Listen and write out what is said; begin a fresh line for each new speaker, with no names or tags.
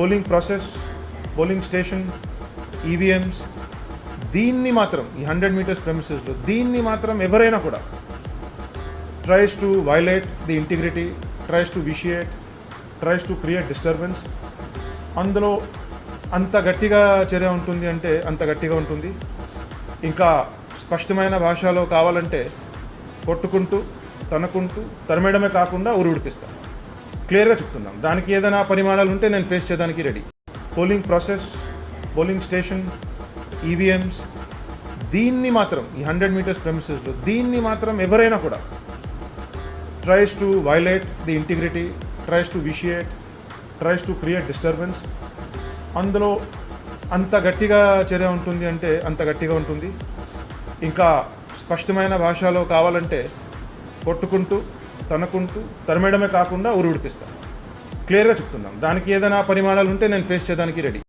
Polling process polling station EVMs దీన్ని మాత్రం ఈ హండ్రెడ్ మీటర్స్ ప్రెమిసెస్లో దీన్ని మాత్రం ఎవరైనా కూడా tries to violate the integrity tries to vitiate tries to create disturbance అందులో అంత గట్టిగా చర్య ఉంటుంది అంటే అంత గట్టిగా ఉంటుంది. ఇంకా స్పష్టమైన భాషలో కావాలంటే కొట్టుకుంటూ తనుకుంటూ తనమేయడమే కాకుండా ఉరి క్లియర్గా చెప్తున్నాం. దానికి ఏదైనా పరిమాణాలు ఉంటే నేను ఫేస్ చేయడానికి ready polling process polling station EVMs దీన్ని మాత్రం ఈ హండ్రెడ్ మీటర్స్ ప్రెమిసెస్లో దీన్ని మాత్రం ఎవరైనా కూడా tries to violate the integrity tries to vitiate tries to create disturbance అందులో అంత గట్టిగా చర్య ఉంటుంది అంటే అంత గట్టిగా ఉంటుంది. ఇంకా స్పష్టమైన భాషలో కావాలంటే కొట్టుకుంటూ తనకుంటూ తరమేయడమే కాకుండా ఉరి క్లియర్గా చెప్తున్నాం. దానికి ఏదైనా పరిమాణాలు ఉంటే నేను ఫేస్ చేయడానికి రెడీ.